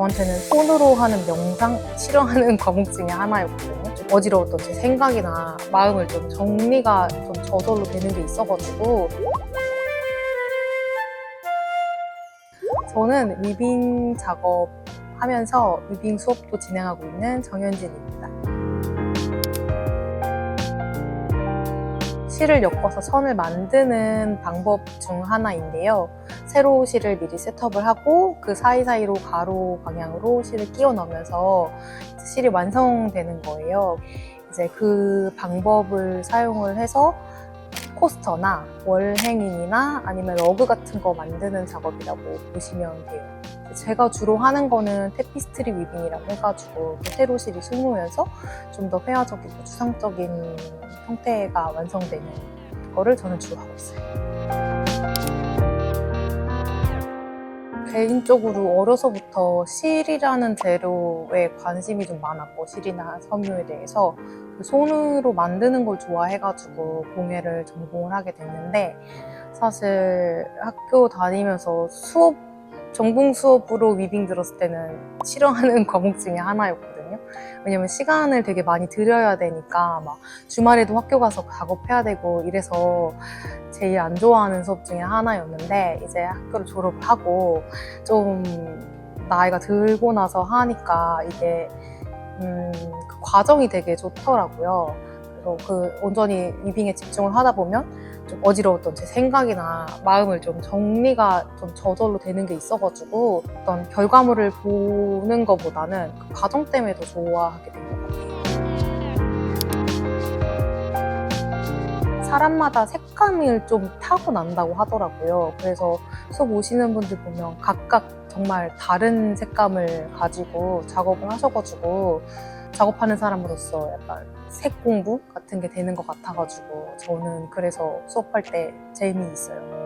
저한테는 손으로 하는 명상 싫어하는 과목 중에 하나였거든요. 좀 어지러웠던 제 생각이나 마음을 좀 정리가 좀 저절로 되는 게 있어가지고 저는 위빙 작업 하면서 위빙 수업도 진행하고 있는 정현진입니다. 실을 엮어서 선을 만드는 방법 중 하나인데요. 세로 실을 미리 셋업을 하고 그 사이사이로 가로 방향으로 실을 끼워 넣으면서 실이 완성되는 거예요. 이제 그 방법을 사용을 해서 코스터나 월행인이나 아니면 러그 같은 거 만드는 작업이라고 보시면 돼요. 제가 주로 하는 거는 테피스트리 위빙이라고 해가지고 그 세로 실이 숨으면서 좀 더 회화적이고 추상적인 형태가 완성되는 거를 저는 주로 하고 있어요. 개인적으로 어려서부터 실이라는 재료에 관심이 좀 많았고 실이나 섬유에 대해서 그 손으로 만드는 걸 좋아해가지고 공예를 전공을 하게 됐는데 사실 학교 다니면서 수업 전공 수업으로 위빙 들었을 때는 싫어하는 과목 중에 하나였거든요. 왜냐면 시간을 되게 많이 들여야 되니까 막 주말에도 학교 가서 작업해야 되고 이래서 제일 안 좋아하는 수업 중에 하나였는데 이제 학교를 졸업을 하고 좀 나이가 들고 나서 하니까 이게 음, 그 과정이 되게 좋더라고요. 그래서 그 온전히 위빙에 집중을 하다 보면 좀 어지러웠던 제 생각이나 마음을 좀 정리가 좀 저절로 되는 게 있어가지고 어떤 결과물을 보는 것보다는 그 과정 때문에 더 좋아하게 된 것 같아요. 사람마다 색감을 좀 타고난다고 하더라고요. 그래서 수업 오시는 분들 보면 각각 정말 다른 색감을 가지고 작업을 하셔가지고 작업하는 사람으로서 약간 색 공부 같은 게 되는 것 같아가지고 저는 그래서 수업할 때 재미있어요.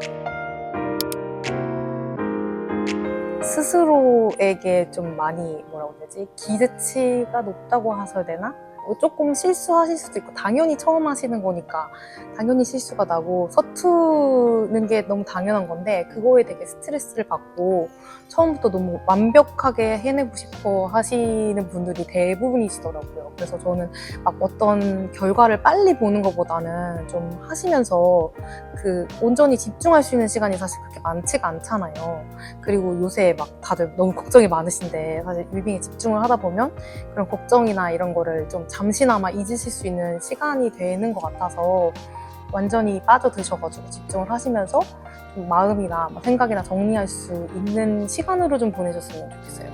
스스로에게 좀 많이 뭐라고 해야 되지 기대치가 높다고 하셔야 되나? 뭐 조금 실수하실 수도 있고 당연히 처음 하시는 거니까 당연히 실수가 나고 서투는 게 너무 당연한 건데 그거에 되게 스트레스를 받고 처음부터 너무 완벽하게 해내고 싶어 하시는 분들이 대부분이시더라고요. 그래서 저는 막 어떤 결과를 빨리 보는 것보다는 좀 하시면서 그 온전히 집중할 수 있는 시간이 사실 그렇게 많지가 않잖아요. 그리고 요새 막 다들 너무 걱정이 많으신데 사실 뮤빙에 집중을 하다 보면 그런 걱정이나 이런 거를 좀 잠시나마 잊으실 수 있는 시간이 되는 것 같아서 완전히 빠져드셔가지고 집중을 하시면서 좀 마음이나 뭐 생각이나 정리할 수 있는 시간으로 좀 보내셨으면 좋겠어요.